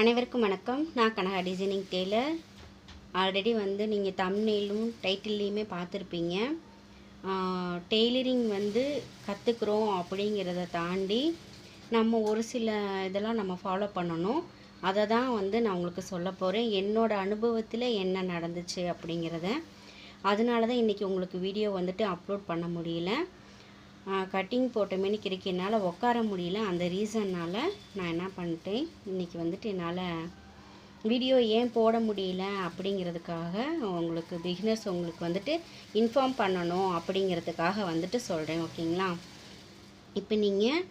அனைவருக்கும் வணக்கம். நான் கனகா டிசைனிங் டெய்லர் ஆல்ரெடி வந்து நீங்கள் தமிழ்நெயிலும் டைட்டில்லையுமே பார்த்துருப்பீங்க. டெய்லரிங் வந்து கற்றுக்குறோம் அப்படிங்கிறத தாண்டி நம்ம ஒரு சில இதெல்லாம் நம்ம ஃபாலோ பண்ணணும். அதை தான் வந்து நான் உங்களுக்கு சொல்ல போகிறேன் என்னோட அனுபவத்தில் என்ன நடந்துச்சு அப்படிங்கிறத. அதனால தான் இன்றைக்கி உங்களுக்கு வீடியோ வந்துட்டு அப்லோட் பண்ண முடியல. கட்டிங் போட்ட மேனிக்கு என்னால் உட்கார முடியல. அந்த ரீசன்னால் நான் என்ன பண்ணிட்டேன் இன்றைக்கி வந்துட்டு என்னால் வீடியோ ஏன் போட முடியல அப்படிங்கிறதுக்காக உங்களுக்கு பிகினர்ஸ் உங்களுக்கு வந்துட்டு இன்ஃபார்ம் பண்ணணும் அப்படிங்கிறதுக்காக வந்துட்டு சொல்கிறேன் ஓகேங்களா? இப்போ நீங்கள்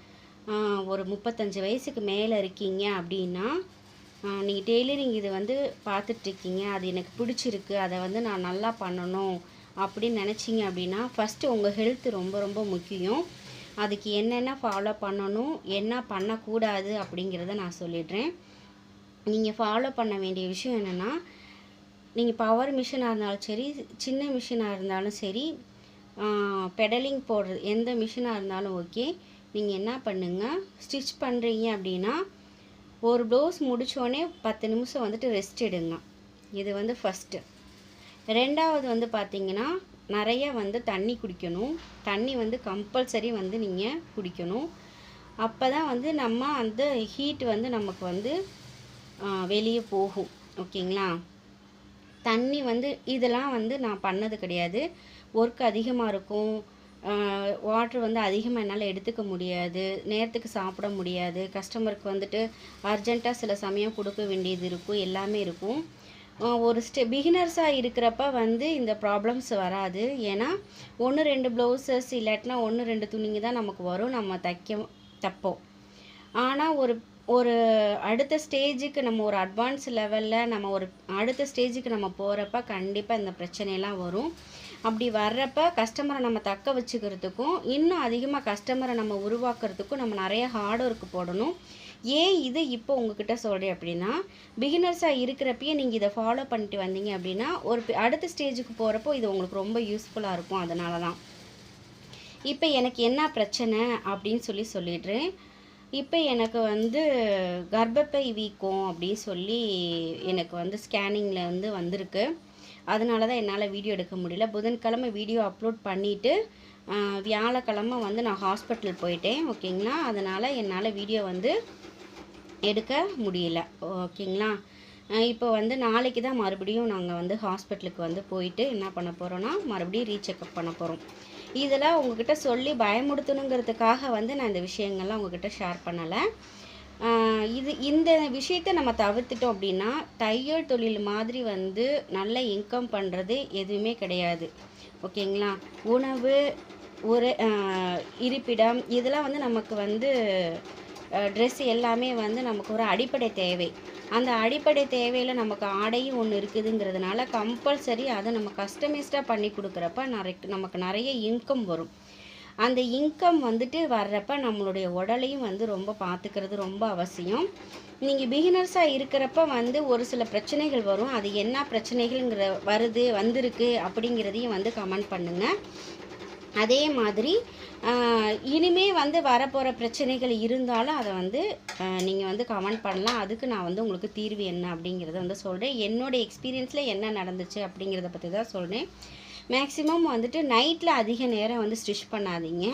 ஒரு முப்பத்தஞ்சு வயசுக்கு மேலே இருக்கீங்க அப்படின்னா நீங்கள் டெய்லரிங் இது வந்து பார்த்துட்ருக்கீங்க அது எனக்கு பிடிச்சிருக்கு. அதை வந்து நான் நல்லா பண்ணணும். அப்படின்னு நினச்சிங்க அப்படின்னா ஃபஸ்ட்டு உங்கள் ஹெல்த் ரொம்ப ரொம்ப முக்கியம். அதுக்கு என்னென்ன ஃபாலோ பண்ணணும் என்ன பண்ணக்கூடாது அப்படிங்கிறத நான் சொல்லிடுறேன். நீங்கள் ஃபாலோ பண்ண வேண்டிய விஷயம் என்னென்னா நீங்கள் பவர் மிஷினாக இருந்தாலும் சரி சின்ன மிஷினாக இருந்தாலும் சரி பெடலிங் போடுறது எந்த மிஷினாக இருந்தாலும் ஓகே நீங்கள் என்ன பண்ணுங்கள் ஸ்டிச் பண்ணுறீங்க அப்படின்னா ஒரு ப்ளவுஸ் முடித்தோடனே பத்து நிமிஷம் வந்துட்டு ரெஸ்ட் எடுங்க. இது வந்து ஃபஸ்ட்டு ரெண்டாவது வந்து பார்த்திங்கன்னா நிறைய வந்து தண்ணி குடிக்கணும். தண்ணி வந்து கம்பல்சரி வந்து நீங்கள் குடிக்கணும். அப்போ தான் வந்து நம்ம அந்த ஹீட் வந்து நமக்கு வந்து வெளியே போகும். ஓகேங்களா? தண்ணி வந்து இதெல்லாம் வந்து நான் பண்ணது கிடையாது. ஒர்க் அதிகமாக இருக்கும். வாட்ரு வந்து அதிகமாக என்னால் எடுத்துக்க முடியாது. நேரத்துக்கு சாப்பிட முடியாது. கஸ்டமருக்கு வந்துட்டு அர்ஜெண்ட்டாக சில சமயம் கொடுக்க வேண்டியது இருக்கும். எல்லாமே இருக்கும். ஒரு ஸ்டெ பிகினர்ஸாக இருக்கிறப்ப வந்து இந்த ப்ராப்ளம்ஸ் வராது. ஏன்னா ஒன்று ரெண்டு ப்ளவுசஸ் இல்லாட்டினா ஒன்று ரெண்டு துணிங்க தான் நமக்கு வரும். நம்ம தைக்க தைப்போம். ஆனால் ஒரு ஒரு அடுத்த ஸ்டேஜுக்கு நம்ம ஒரு அட்வான்ஸ் லெவலில் நம்ம ஒரு அடுத்த ஸ்டேஜுக்கு நம்ம போகிறப்ப கண்டிப்பாக இந்த பிரச்சனையெல்லாம் வரும். அப்படி வர்றப்ப கஸ்டமரை நம்ம தக்க வச்சுக்கிறதுக்கும் இன்னும் அதிகமாக கஸ்டமரை நம்ம உருவாக்குறதுக்கும் நம்ம நிறைய ஹார்ட் ஒர்க் போடணும். ஏன் இது இப்போ உங்ககிட்ட சொல்கிறேன் அப்படின்னா பிகினர்ஸாக இருக்கிறப்பயே நீங்கள் இதை ஃபாலோ பண்ணிட்டு வந்தீங்க அப்படின்னா ஒரு அடுத்த ஸ்டேஜுக்கு போகிறப்போ இது உங்களுக்கு ரொம்ப யூஸ்ஃபுல்லாக இருக்கும் அதனால தான் இப்போ எனக்கு என்ன பிரச்சனை அப்படின்னு சொல்லி சொல்லிடுறேன். இப்போ எனக்கு வந்து கர்ப்பப்பை வீக்கம் அப்படின்னு சொல்லி எனக்கு வந்து ஸ்கேனிங்கில் வந்து வந்திருக்கு. அதனால தான் என்னால் வீடியோ எடுக்க முடியல. புதன்கிழமை வீடியோ அப்லோட் பண்ணிவிட்டு வியாழக்கிழமை வந்து நான் ஹாஸ்பிட்டல் போயிட்டேன். ஓகேங்களா? அதனால் என்னால் வீடியோ வந்து எடுக்க முடியல. ஓகேங்களா? இப்போ வந்து நாளைக்கு தான் மறுபடியும் நாங்கள் வந்து ஹாஸ்பிட்டலுக்கு வந்து போயிட்டு என்ன பண்ண போகிறோன்னா மறுபடியும் ரீசெக்கப் பண்ண போகிறோம் இதெல்லாம் உங்ககிட்ட சொல்லி பயமுடுத்தணுங்கிறதுக்காக வந்து நான் இந்த விஷயங்கள்லாம் உங்ககிட்ட ஷேர் பண்ணலை. இது இந்த விஷயத்தை நம்ம தவிர்த்துட்டோம் அப்படின்னா தையல் தொழில் மாதிரி வந்து நல்ல இன்கம் பண்ணுறது எதுவுமே கிடையாது. ஓகேங்களா? உணவு ஒரு இருப்பிடம் இதெல்லாம் வந்து நமக்கு வந்து ட்ரெஸ் எல்லாமே வந்து நமக்கு ஒரு அடிப்படை தேவை. அந்த அடிப்படை தேவையில் நமக்கு ஆடையும் ஒன்று இருக்குதுங்கிறதுனால கம்பல்சரி அதை நம்ம கஸ்டமைஸ்டாக பண்ணி கொடுக்குறப்ப நிறைய நமக்கு நிறைய இன்கம் வரும். அந்த இன்கம் வந்துட்டு வர்றப்ப நம்மளுடைய உடலையும் வந்து ரொம்ப பார்த்துக்கிறது ரொம்ப அவசியம். நீங்கள் பிகினர்ஸாக இருக்கிறப்ப வந்து ஒரு சில பிரச்சனைகள் வரும். அது என்ன பிரச்சனைகள்ங்கிற வருது வந்திருக்கு அப்படிங்கிறதையும் வந்து கமெண்ட் பண்ணுங்கள் அதே மாதிரி இனிமே வந்து வரப்போகிற பிரச்சனைகள் இருந்தாலும் அதை வந்து நீங்கள் வந்து கமெண்ட் பண்ணலாம். அதுக்கு நான் வந்து உங்களுக்கு தீர்வு என்ன அப்படிங்கிறத வந்து சொல்கிறேன் என்னோடய எக்ஸ்பீரியன்ஸில் என்ன நடந்துச்சு அப்படிங்கிறத பற்றி தான் சொல்கிறேன் மேக்ஸிமம் வந்துட்டு நைட்டில் அதிக நேரம் வந்து ஸ்டிச் பண்ணாதீங்க.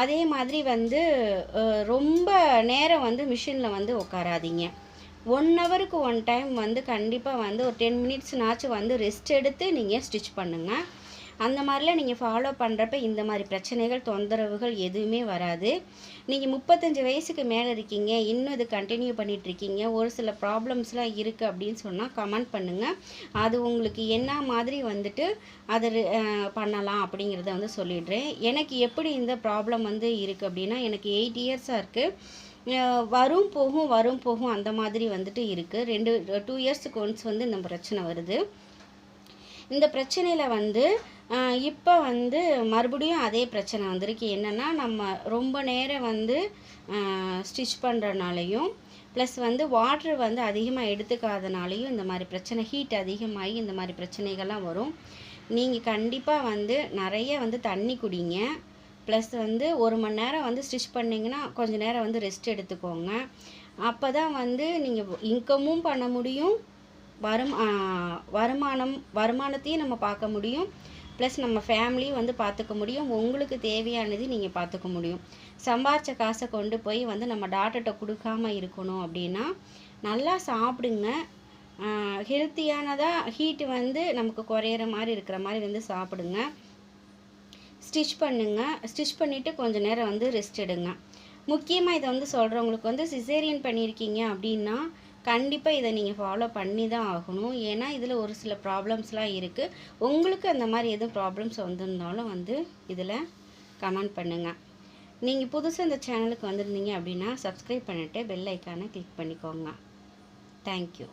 அதே மாதிரி வந்து ரொம்ப நேரம் வந்து மிஷினில் வந்து உட்காராதீங்க ஒன் ஹவருக்கு ஒன் டைம் வந்து கண்டிப்பாக வந்து ஒரு டென் மினிட்ஸ்னாச்சும் வந்து ரெஸ்ட் எடுத்து நீங்கள் ஸ்டிச் பண்ணுங்கள் அந்த மாதிரிலாம் நீங்கள் ஃபாலோ பண்ணுறப்ப இந்த மாதிரி பிரச்சனைகள் தொந்தரவுகள் எதுவுமே வராது. நீங்கள் முப்பத்தஞ்சு வயசுக்கு மேலே இருக்கீங்க இன்னும் இது கண்டினியூ பண்ணிகிட்ருக்கீங்க ஒரு சில ப்ராப்ளம்ஸ்லாம் இருக்குது அப்படின்னு சொன்னால் கமெண்ட் பண்ணுங்கள் அது உங்களுக்கு என்ன மாதிரி வந்துட்டு அதை பண்ணலாம் அப்படிங்கிறத வந்து சொல்லிடுறேன். எனக்கு எப்படி இந்த ப்ராப்ளம் வந்து இருக்குது அப்படின்னா எனக்கு எயிட் இயர்ஸாக இருக்குது வரும் போகும் வரும் போகும் அந்த மாதிரி வந்துட்டு இருக்குது ரெண்டு டூ இயர்ஸுக்கு ஒன்ஸ் வந்து இந்த பிரச்சனை வருது. இந்த பிரச்சனையில் வந்து இப்போ வந்து மறுபடியும் அதே பிரச்சனை வந்திருக்கு. என்னென்னா நம்ம ரொம்ப நேரம் வந்து ஸ்டிச் பண்ணுறனாலையும் ப்ளஸ் வந்து வாட்ரு வந்து அதிகமாக எடுத்துக்காதனாலையும் இந்த மாதிரி பிரச்சனை ஹீட் அதிகமாகி இந்த மாதிரி பிரச்சனைகள்லாம் வரும். நீங்கள் கண்டிப்பாக வந்து நிறைய வந்து தண்ணி குடிங்க. ப்ளஸ் வந்து ஒரு மணி நேரம் வந்து ஸ்டிச் பண்ணிங்கன்னா கொஞ்சம் நேரம் வந்து ரெஸ்ட் எடுத்துக்கோங்க. அப்போ தான் வந்து நீங்கள் இன்கமும் பண்ண முடியும். வரும் வருமானம் வருமானத்தையும் நம்ம பார்க்க முடியும். ப்ளஸ் நம்ம ஃபேமிலியும் வந்து பார்த்துக்க முடியும். உங்களுக்கு தேவையானது நீங்கள் பார்த்துக்க முடியும். சம்பாரித்த காசை கொண்டு போய் வந்து நம்ம டாட்டர்கிட்ட கொடுக்காம இருக்கணும் அப்படின்னா நல்லா சாப்பிடுங்க. ஹெல்த்தியானதாக ஹீட்டு வந்து நமக்கு குறையிற மாதிரி இருக்கிற மாதிரி வந்து சாப்பிடுங்க. ஸ்டிச் பண்ணுங்க. ஸ்டிச் பண்ணிவிட்டு கொஞ்சம் நேரம் வந்து ரெஸ்ட் எடுங்க. முக்கியமாக இதை வந்து சொல்கிறவங்களுக்கு வந்து சிசேரியன் பண்ணியிருக்கீங்க அப்படின்னா கண்டிப்பாக இதை நீங்கள் ஃபாலோ பண்ணி தான் ஆகணும். ஏன்னா இதில் ஒரு சில ப்ராப்ளம்ஸ்லாம் இருக்குது உங்களுக்கு அந்த மாதிரி எதுவும் ப்ராப்ளம்ஸ் வந்திருந்தாலும் வந்து இதில் கமெண்ட் பண்ணுங்கள் நீங்கள் புதுசாக இந்த சேனலுக்கு வந்திருந்தீங்க அப்படின்னா சப்ஸ்கிரைப் பண்ணிவிட்டு பெல் ஐக்கானை கிளிக் பண்ணிக்கோங்க. தேங்க்யூ